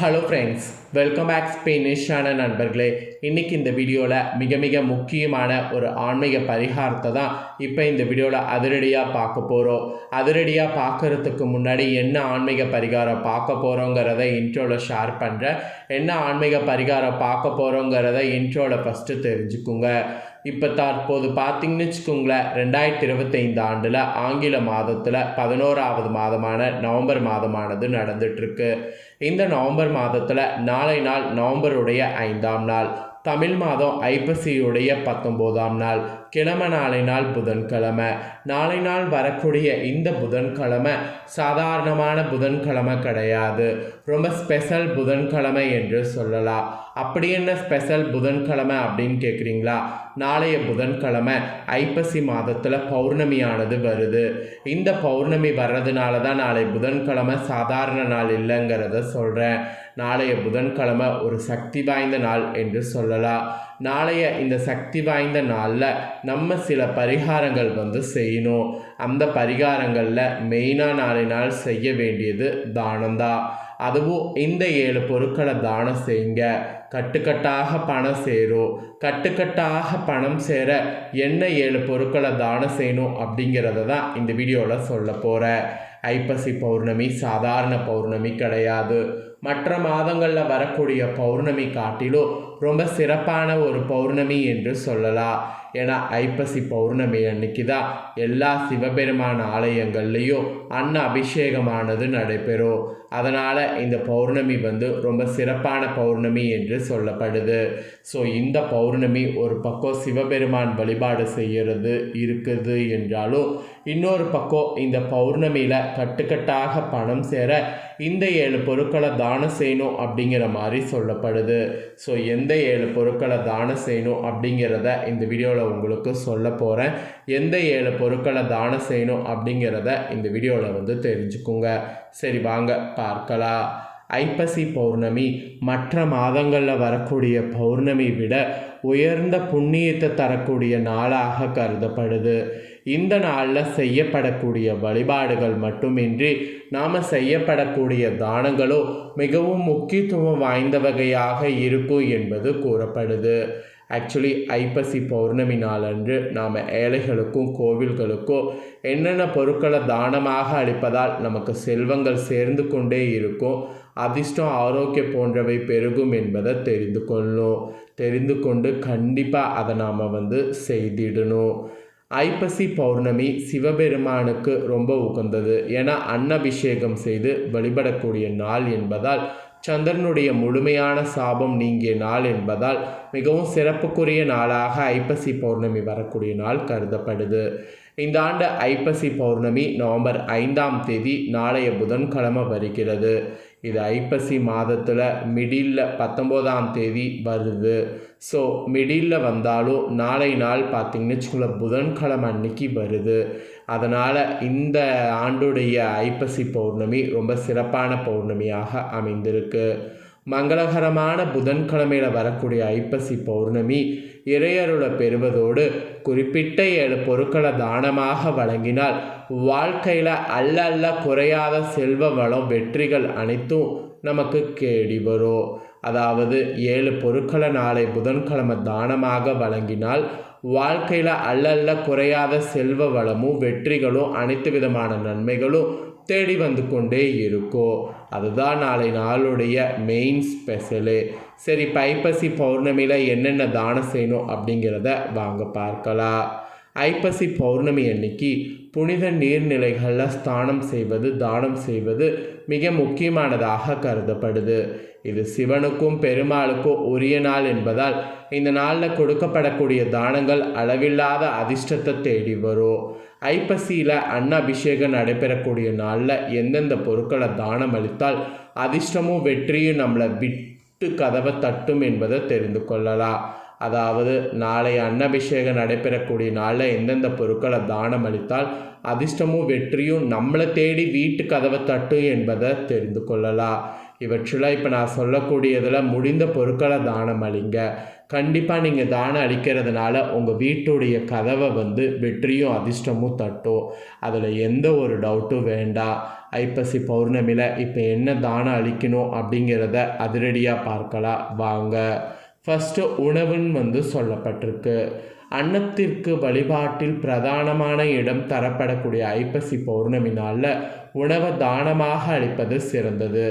Hello friends welcome back ஸ்பெயினிஷான நண்பர்களே. இன்றைக்கி இந்த வீடியோவில் மிக மிக முக்கியமான ஒரு ஆன்மீக பரிகாரத்தை தான் இப்போ இந்த வீடியோவில் அதிரடியாக பார்க்க போகிறோம் அதிரடியாக பார்க்கறதுக்கு முன்னாடி என்ன ஆன்மீக பரிகாரம் பார்க்க போகிறோங்கிறத இன்ட்ரோவில் ஷேர் பண்ணுறேன் என்ன ஆன்மீக பரிகாரம் பார்க்க போகிறோங்கிறத இன்ட்ரோவில் ஃபஸ்ட்டு தெரிஞ்சுக்குங்க. இப்போ தற்போது பார்த்தீங்கன்னு வச்சுக்கோங்களேன் ரெண்டாயிரத்தி இருபத்தைந்து ஆண்டில் ஆங்கில மாதத்தில் பதினோராவது மாதமான நவம்பர் மாதமானது நடந்துகிட்ருக்கு இந்த நவம்பர் மாதத்தில் நாளை நாள் நவம்பருடைய ஐந்தாம் நாள். தமிழ் மாதம் ஐப்பசியுடைய பத்தொம்போதாம் நாள். கிழமை நாளை நாள் புதன்கிழமை. நாளை நாள் வரக்கூடிய இந்த புதன்கிழமை சாதாரணமான புதன்கிழமை கிடையாது. ரொம்ப ஸ்பெஷல் புதன்கிழமை என்று சொல்லலாம். அப்படி என்ன ஸ்பெஷல் புதன்கிழமை அப்படின்னு கேட்குறீங்களா நாளைய புதன்கிழமை ஐப்பசி மாதத்தில் பௌர்ணமியானது வருது. இந்த பௌர்ணமி வர்றதுனால தான் நாளை புதன்கிழமை சாதாரண நாள் இல்லைங்கிறத சொல்கிறேன் நாளைய புதன்கிழமை ஒரு சக்தி வாய்ந்த நாள் என்று சொல்லலாம். நாளைய இந்த சக்தி வாய்ந்த நாளில் நம்ம சில பரிகாரங்கள் வந்து செய்யணும். அந்த பரிகாரங்களில் மெயினாக நாளை நாள் செய்ய வேண்டியது தானம்தான் அதுவும் இந்த ஏழு பொருட்களை தானம் செய்யுங்க. கட்டுக்கட்டாக பணம் சேரும் கட்டுக்கட்டாக பணம் சேர என்ன ஏழு பொருட்களை தானம் செய்யணும் அப்படிங்கிறத தான் இந்த வீடியோவில் சொல்ல போகிறேன் ஐப்பசி பௌர்ணமி சாதாரண பௌர்ணமி கிடையாது. மற்ற மாதங்களில் வரக்கூடிய பௌர்ணமி காட்டிலும் ரொம்ப சிறப்பான ஒரு பௌர்ணமி என்று சொல்லலாம் ஏன்னா ஐப்பசி பௌர்ணமி அன்னைக்கு தான் எல்லா சிவபெருமான் ஆலயங்கள்லேயும் அன்ன அபிஷேகமானது நடைபெறும். அதனால் இந்த பௌர்ணமி வந்து ரொம்ப சிறப்பான பௌர்ணமி என்று சொல்லப்படுது. ஸோ இந்த பௌர்ணமி ஒரு பக்கம் சிவபெருமான் வழிபாடு செய்கிறது இருக்குது என்றாலும் இன்னொரு பக்கம் இந்த பௌர்ணமியில் கட்டுக்கட்டாக பணம் சேர இந்த ஏழு பொருட்களை தானம் செய்யணும் அப்படிங்கிற மாதிரி சொல்லப்படுது. ஸோ எந்த எந்த ஏழு பொருட்களை தானம் செய்யணும் அப்படிங்கிறத இந்த வீடியோவில் உங்களுக்கு சொல்ல போகிறேன் எந்த ஏழு பொருட்களை தானம் செய்யணும் அப்படிங்கிறத இந்த வீடியோவில் வந்து தெரிஞ்சுக்குங்க. சரி வாங்க பார்க்கலாம். ஐப்பசி பௌர்ணமி மற்ற மாதங்களில் வரக்கூடிய பௌர்ணமி விட உயர்ந்த புண்ணியத்தை தரக்கூடிய நாளாக கருதப்படுது. இந்த நாளில் செய்யப்படக்கூடிய வழிபாடுகள் மட்டுமின்றி நாம் செய்யப்படக்கூடிய தானங்களோ மிகவும் முக்கியத்துவம் வாய்ந்த வகையாக இருக்கும் என்பது கூறப்படுது. ஆக்சுவலி ஐப்பசி பௌர்ணமி நாளன்று நாம் ஏழைகளுக்கும் கோவில்களுக்கும் என்னென்ன பொருட்களை தானமாக அளிப்பதால் நமக்கு செல்வங்கள் சேர்ந்து கொண்டே இருக்கும் அதிர்ஷ்டம் ஆரோக்கியம் போன்றவை பெருகும் என்பதை தெரிந்து கொள்ளும். தெரிந்து கொண்டு கண்டிப்பாக அதை நாம் வந்து செய்திடணும். ஐப்பசி பௌர்ணமி சிவபெருமானுக்கு ரொம்ப உகந்தது. என அன்னபிஷேகம் செய்து வழிபடக்கூடிய நாள் என்பதால் சந்திரனுடைய முழுமையான சாபம் நீங்கிய நாள் என்பதால் மிகவும் சிறப்புக்குரிய நாளாக ஐப்பசி பௌர்ணமி வரக்கூடிய நாள் கருதப்படுது. இந்த ஆண்டு ஐப்பசி பௌர்ணமி நவம்பர் ஐந்தாம் தேதி நாளைய புதன்கிழமை வருகிறது. இது ஐப்பசி மாதத்தில் மிடில் பத்தொம்போதாம் தேதி வருது. ஸோ மிடில் வந்தாலும் நாளை நாள் பார்த்திங்கன்னு வச்சுக்கோங்கள புதன்கிழமை அன்னைக்கு வருது. அதனால் இந்த ஆண்டுடைய ஐப்பசி பௌர்ணமி ரொம்ப சிறப்பான பௌர்ணமியாக அமைந்திருக்கு. மங்களகரமான புதன்கிழமையில் வரக்கூடிய ஐப்பசி பௌர்ணமி இறையருளை பெறுவதோடு குறிப்பிட்ட ஏழு பொருட்களை தானமாக வழங்கினால் வாழ்க்கையில் அல்ல அல்ல குறையாத செல்வ வளம் வெற்றிகள் அனைத்தும் நமக்கு கேடி வரும். அதாவது ஏழு பொருட்களை நாளை புதன்கிழமை தானமாக வழங்கினால் வாழ்க்கையில் அல்லல்ல குறையாத செல்வ வளமும் வெற்றிகளும் அனைத்து விதமான நன்மைகளும் தேடி வந்து கொண்டே இருக்கும் அதுதான் நாளை நாளுடைய மெயின் ஸ்பெஷலு சரி பைப்பசி பௌர்ணமியில் என்னென்ன தானம் செய்யணும் அப்படிங்கிறத வாங்க பார்க்கலாம். ஐப்பசி பௌர்ணமி அன்னைக்கு புனித நீர்நிலைகளில் ஸ்தானம் செய்வது தானம் செய்வது மிக முக்கியமானதாக கருதப்படுது. இது சிவனுக்கும் பெருமாளுக்கும் உரிய நாள் என்பதால் இந்த நாளில் கொடுக்கப்படக்கூடிய தானங்கள் அளவில்லாத அதிர்ஷ்டத்தை தேடி வரும். ஐப்பசியில் அன்னாபிஷேகம் நடைபெறக்கூடிய நாளில் எந்தெந்த பொருட்களை தானம் அளித்தால் அதிர்ஷ்டமும் வெற்றியும் நம்மளை விட்டு கதவை தட்டும் என்பதை தெரிந்து கொள்ளலாம். அதாவது நாளை அன்னபிஷேகம் நடைபெறக்கூடிய நாளில் எந்தெந்த பொருட்களை தானம் அளித்தால் அதிர்ஷ்டமும் வெற்றியும் நம்மளை தேடி வீட்டு கதவை தட்டும் என்பதை தெரிந்து கொள்ளலாம். இவற்றில் இப்போ நான் சொல்லக்கூடியதில் முடிந்த பொருட்களை தானம் அளிங்க. கண்டிப்பாக நீங்கள் தானம் அளிக்கிறதுனால உங்கள் வீட்டுடைய கதவை வந்து வெற்றியும் அதிர்ஷ்டமும் தட்டும். அதில் எந்த ஒரு டவுட்டும் வேண்டாம் ஐப்பசி பௌர்ணமியில் இப்போ என்ன தானம் அளிக்கணும் அப்படிங்கிறத அதிரடியாக பார்க்கலாம். வாங்க. ஃபஸ்ட்டு உணவுன்னு வந்து சொல்லப்பட்டிருக்கு. அன்னத்திற்கு வழிபாட்டில் பிரதானமான இடம் தரப்படக்கூடிய ஐப்பசி பௌர்ணமி நாளில் உணவை தானமாக அளிப்பது சிறந்தது.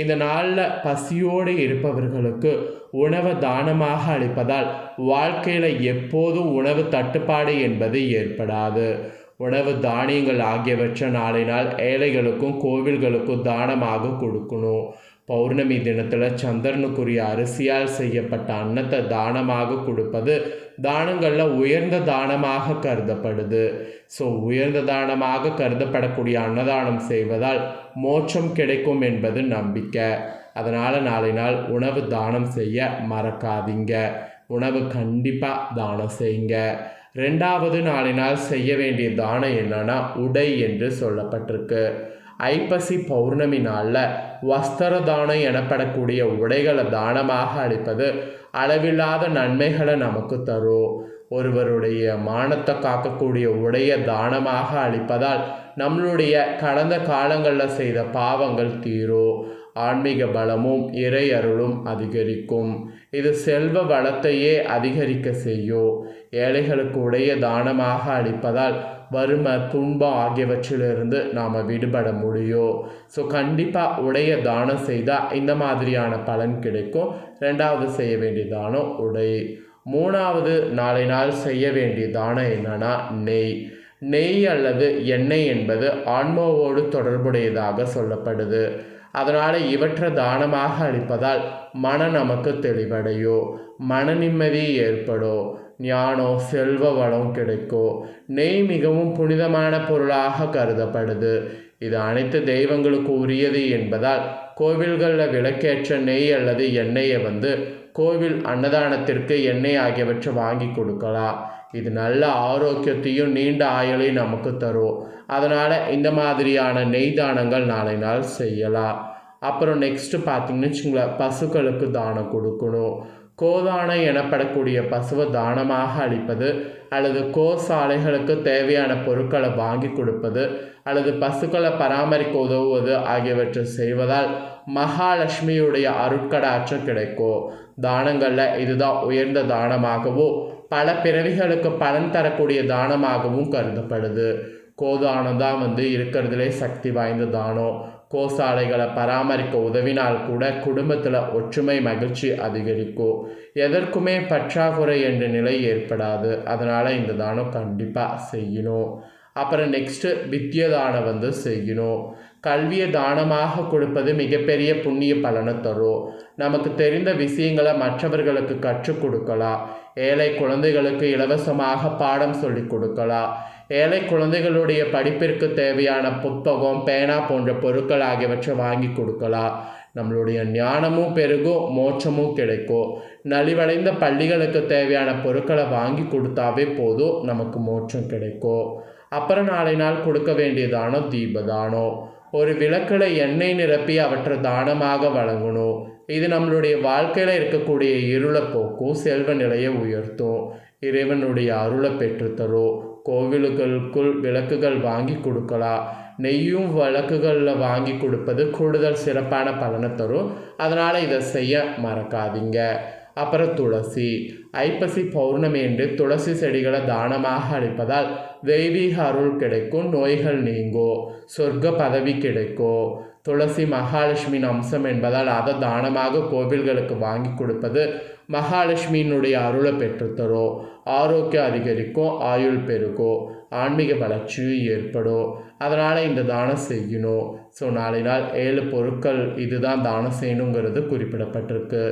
இந்த நாளில் பசியோடு இருப்பவர்களுக்கு உணவு தானமாக அளிப்பதால் வாழ்க்கையில் எப்போதும் உணவு தட்டுப்பாடு என்பது ஏற்படாது. உணவு தானியங்கள் ஆகியவற்றை நாளை நாள் ஏழைகளுக்கும் கோவில்களுக்கும் தானமாக கொடுக்கணும். பௌர்ணமி தினத்தில் சந்திரனுக்குரிய அரிசியால் செய்யப்பட்ட அன்னத்தை தானமாக கொடுப்பது தானங்களில் உயர்ந்த தானமாக கருதப்படுது. ஸோ உயர்ந்த தானமாக கருதப்படக்கூடிய அன்னதானம் செய்வதால் மோட்சம் கிடைக்கும் என்பது நம்பிக்கை. அதனால் நாளை நாள் உணவு தானம் செய்ய மறக்காதீங்க. உணவு கண்டிப்பாக தானம் செய்யுங்க. ரெண்டாவது நாளை நாள் செய்ய வேண்டிய தானம் என்னன்னா உடை என்று சொல்லப்பட்டிருக்கு. ஐப்பசி பௌர்ணமி நாளில் வஸ்திர தானம் எனப்படக்கூடிய உடைகளை தானமாக அளிப்பது அளவில்லாத நன்மைகளை நமக்கு தரும். ஒருவருடைய மானத்தை காக்கக்கூடிய உடையை தானமாக அளிப்பதால் நம்மளுடைய கடந்த காலங்களில் செய்த பாவங்கள் தீரும். ஆன்மீக பலமும் இறையருளும் அதிகரிக்கும். இது செல்வ வளத்தையே அதிகரிக்க செய்யும் ஏழைகளுக்கு உடைய தானமாக அளிப்பதால் வறுமை துன்பம் ஆகியவற்றிலிருந்து நாம் விடுபட முடியும் ஸோ கண்டிப்பாக உடைய தானம் செய்தால் இந்த மாதிரியான பலன் கிடைக்கும். ரெண்டாவது செய்ய வேண்டிய தானம் உடை. மூணாவது நாளை நாள் செய்ய வேண்டிய தானம் என்னன்னா நெய். நெய் அல்லது எண்ணெய் என்பது ஆன்மாவோடு தொடர்புடையதாக சொல்லப்படுது. அதனால் இவற்றை தானமாக அளிப்பதால் மன நமக்கு தெளிவடையும் மன நிம்மதி ஏற்படும் ஞானம் செல்வ வளம் கிடைக்கும் நெய் மிகவும் புனிதமான பொருளாக கருதப்படுது. இது அனைத்து தெய்வங்களுக்கு உரியது என்பதால் கோவில்களில் விளக்கேற்ற நெய் அல்லது எண்ணெயை வந்து கோவில் அன்னதானத்திற்கு எண்ணெய் ஆகியவற்றை வாங்கி கொடுக்கலாம். இது நல்ல ஆரோக்கியத்தையும் நீண்ட ஆயுளையும் நமக்கு தரும். அதனால் இந்த மாதிரியான நெய் தானங்கள் நாளை நாள் செய்யலாம். அப்புறம் நெக்ஸ்ட்டு பார்த்தீங்கன்னு வச்சுங்களேன் பசுக்களுக்கு தானம் கொடுக்கணும். கோதானம் எனப்படக்கூடிய பசுவை தானமாக அளிப்பது அல்லது கோசாலைகளுக்கு தேவையான பொருட்களை வாங்கி கொடுப்பது அல்லது பசுக்களை பராமரிக்க உதவுவது ஆகியவற்றை செய்வதால் மகாலட்சுமியுடைய அருட்கடாற்றம் கிடைக்கும். தானங்களில் இதுதான் உயர்ந்த தானமாகவோ பல பிறவிகளுக்கு பலன் தரக்கூடிய தானமாகவும் கருதப்படுது. கோதானம் தான் வந்து இருக்கிறதுலே சக்தி வாய்ந்த தானம். கோசாலைகளை பராமரிக்க உதவினால் கூட குடும்பத்தில் ஒற்றுமை மகிழ்ச்சி அதிகரிக்கும். எதற்குமே பற்றாக்குறை என்ற நிலை ஏற்படாது. அதனால் இந்த தானம் கண்டிப்பாக செய்யணும். அப்புறம் நெக்ஸ்ட்டு வித்திய தானம் வந்து செய்யணும். கல்வியை தானமாக கொடுப்பது மிகப்பெரிய புண்ணிய பலனை தரும். நமக்கு தெரிந்த விஷயங்களை மற்றவர்களுக்கு கற்றுக் கொடுக்கலாம். ஏழை குழந்தைகளுக்கு இலவசமாக பாடம் சொல்லி கொடுக்கலாம். ஏழை குழந்தைகளுடைய படிப்பிற்கு தேவையான புத்தகம் பேனா போன்ற பொருட்கள் ஆகியவற்றை வாங்கி கொடுக்கலாம். நம்மளுடைய ஞானமும் பெருகும் மோட்சமும் கிடைக்கும். நலிவடைந்த பள்ளிகளுக்கு தேவையான பொருட்களை வாங்கி கொடுத்தாவே போதும் நமக்கு மோட்சம் கிடைக்கும். அப்புறம் நாளை நாள் கொடுக்க வேண்டியதானோ தீபதானம் ஒரு விளக்கில் எண்ணெய் நிரப்பி அவற்றை தானமாக வழங்கணும். இது நம்மளுடைய வாழ்க்கையில் இருக்கக்கூடிய இருளை போக்கும் செல்வ நிலையை உயர்த்தும். இறைவனுடைய அருளை பெற்றுத்தரும் கோவிலுகளுக்குள் விளக்குகள் வாங்கி கொடுக்கலாம் நெய்யும் விளக்குகளில் வாங்கி கொடுப்பது கூடுதல் சிறப்பான பலனை தரும். அதனால் இதை செய்ய மறக்காதீங்க. அப்புறம் துளசி. ஐப்பசி பௌர்ணமி என்று துளசி செடிகளை தானமாக அளிப்பதால் தெய்வீக அருள் கிடைக்கும் நோய்கள் நீங்கும் சொர்க்க பதவி கிடைக்கும் துளசி மகாலட்சுமியின் அம்சம் என்பதால் அதை தானமாக கோவில்களுக்கு வாங்கி கொடுப்பது மகாலட்சுமியினுடைய அருளை பெற்றுத்தரும் ஆரோக்கியம் அதிகரிக்கும் ஆயுள் பெருகும் ஆன்மீக வளர்ச்சியும் ஏற்படும். அதனால் இந்த தானம் செய்யணும். ஸோ நாளை நாள் ஏழு பொருட்கள் இதுதான் தானம் செய்யணுங்கிறது குறிப்பிடப்பட்டிருக்கு.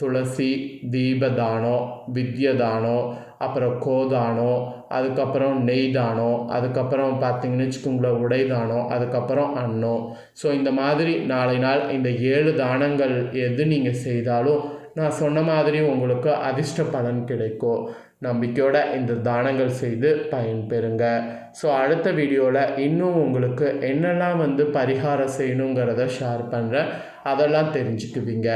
துளசி தீப தானம் வித்ய தானம் அப்புறம் கோதானம் அதுக்கப்புறம் நெய் தானம் அதுக்கப்புறம் பார்த்திங்கன்னு வச்சுக்கோங்களேன் உடை தானம் அதுக்கப்புறம் அன்னம். ஸோ இந்த மாதிரி நாளை நாள் இந்த ஏழு தானங்கள் எது நீங்கள் செய்தாலும் நான் சொன்ன மாதிரி உங்களுக்கு அதிர்ஷ்ட பலன் கிடைக்கும். நம்பிக்கையோட இந்த தானங்கள் செய்து பயன்பெறுங்க. ஸோ அடுத்த வீடியோவில் இன்னும் உங்களுக்கு என்னெல்லாம் வந்து பரிகாரம் செய்யணுங்கிறத ஷேர் பண்ணுறேன் அதெல்லாம் தெரிஞ்சுக்குவீங்க.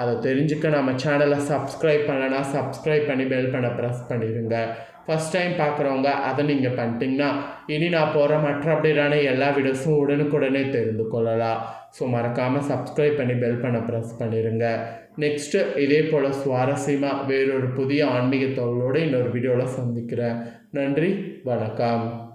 அதை தெரிஞ்சுக்க நம்ம சேனலை சப்ஸ்கிரைப் பண்ணலைன்னா சப்ஸ்கிரைப் பண்ணி பெல் பண்ண ப்ரெஸ் பண்ணிடுங்க ஃபஸ்ட் டைம் பார்க்குறவங்க அதை நீங்கள் பண்ணிட்டீங்கன்னா இனி நான் போகிற மற்ற அப்டேட்டான எல்லா வீடியோஸும் உடனுக்குடனே தெரிந்து கொள்ளலாம். ஸோ மறக்காமல் சப்ஸ்கிரைப் பண்ணி பெல் பண்ண ப்ரெஸ் பண்ணிடுங்க நெக்ஸ்ட்டு இதே போல் சுவாரஸ்யமாக வேறொரு புதிய ஆன்மீக இன்னொரு வீடியோவில் சந்திக்கிறேன். நன்றி வணக்கம்.